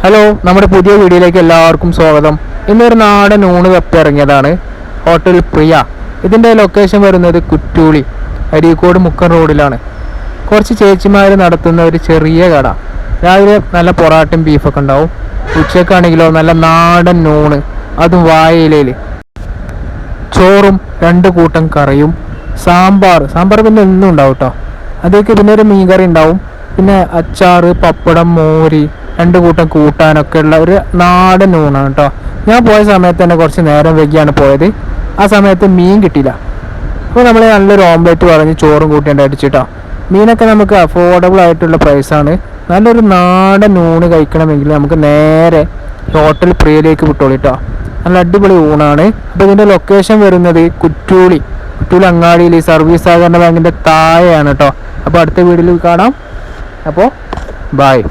Hello നമ്മുടെ പുതിയ വീഡിയോയിലേക്ക് എല്ലാവർക്കും സ്വാഗതം. ഇന്നൊരു നാടൻ ഊണ് കപ്പി ഇറങ്ങിയതാണ് ഹോട്ടൽ പ്രിയ. ഇതിന്റെ ലൊക്കേഷൻ വരുന്നത് കുറ്റൂളി അരീക്കോട് മുക്കൻ റോഡിലാണ്. കുറച്ച് ചേച്ചിമാർ നടത്തുന്ന ഒരു ചെറിയ കട. രാവിലെ നല്ല പൊറാട്ടയും ബീഫൊക്കെ ഉണ്ടാവും. ഉച്ചക്കാണെങ്കിലോ നല്ല നാടൻ ഊണ്. അതും വായയിലയിൽ ചോറും രണ്ട് കൂട്ടം കറിയും. സാമ്പാർ. സാമ്പാർ പിന്നെ എന്നും ഉണ്ടാവും കേട്ടോ അതൊക്കെ പിന്നെ ഒരു മീൻകറി ഉണ്ടാവും. പിന്നെ അച്ചാറ് പപ്പടം മോര് രണ്ട് കൂട്ടം കൂട്ടാനൊക്കെ ഉള്ള ഒരു നാടൻ ഊണാണ് കേട്ടോ. ഞാൻ പോയ സമയത്ത് തന്നെ കുറച്ച് നേരം വൈകിയാണ് പോയത്. ആ സമയത്ത് മീൻ കിട്ടിയില്ല. അപ്പോൾ നമ്മൾ നല്ലൊരു ഓംലെറ്റ് പറഞ്ഞ് ചോറും കൂട്ടിയിട്ട് അടിച്ചിട്ടോ. മീനൊക്കെ നമുക്ക് അഫോർഡബിൾ ആയിട്ടുള്ള പ്രൈസാണ് നല്ലൊരു നാടൻ ഊണ് കഴിക്കണമെങ്കിൽ നമുക്ക് നേരെ ഹോട്ടൽ പ്രിയയിലേക്ക് വിട്ടോളിട്ടോ. നല്ല അടിപൊളി ഊണാണ്. അപ്പോൾ ഇതിന്റെ ലൊക്കേഷൻ വരുന്നത് കുറ്റൂളി. കുറ്റൂളി അങ്ങാടിയിൽ സർവീസ് സഹകരണ ബാങ്കിന്റെ താഴെയാണ് കേട്ടോ. അപ്പോൾ അടുത്ത വീഡിയോയിൽ കാണാം. അപ്പോൾ ബായ്